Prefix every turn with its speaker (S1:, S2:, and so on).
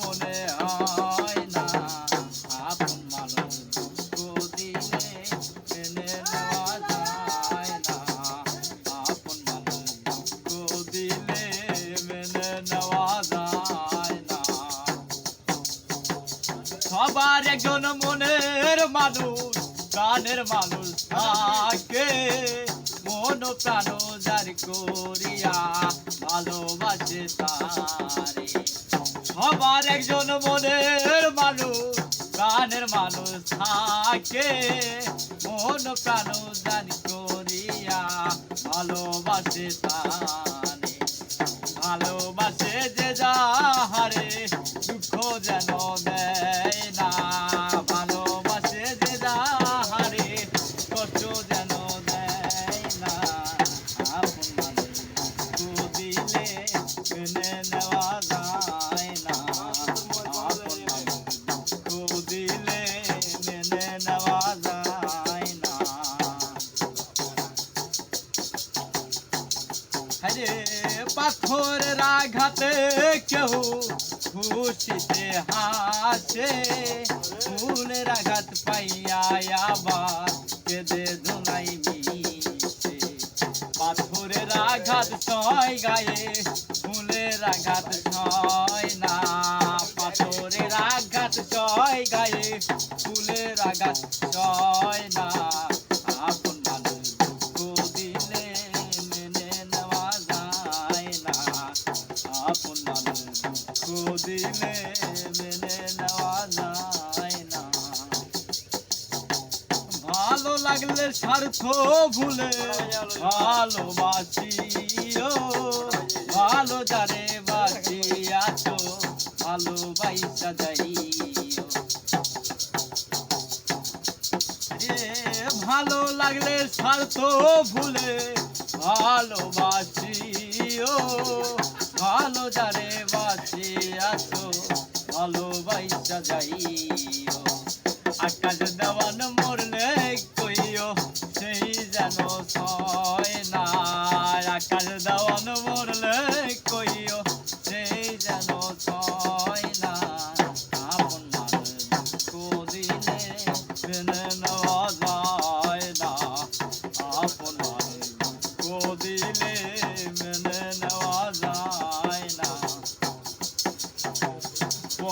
S1: মনে হয় না। মানুষ দুঃখ মেনে মানুষ দুঃখ দিলে মেনে নেওয়া যায় না। সবার একজন মনের মানুষ মানুষ থাকে। মন প্রাণ যার করিয়া ভালোবাসে তারে। সবার একজন মনের মানুষ প্রাণের মানুষ থাকে। মন প্রাণ জানি করিয়া ভালোবাসে তারে। আরে পাথরের আঘাতে কেউ খুশিতে হাসে। ফুলের আঘাত পাইয়া আবার কেঁদে ধুনাই মিশে। পাথরের আঘাত ছয় গায়ে ফুলের আঘাত ছয় না। পাথরের আঘাত ছয় গায়ে ফুলের আঘাত ছয় না। আপন দিলে মেনে নেওয়া যায় না। ভালো লাগলে স্বার্থ ভুলে ভালোবাসিও। ভালো যারে বাসিয়াছো ভালোবাসা যাইও। এ ভালো লাগলে স্বার্থ ভুলে ভালোবাসিও। ভালো যারে যাইও। আকাশ দেওয়ান মরলে কইও সেই যেন ছয় না আকাশ দেওয়ান না আপন মানুষ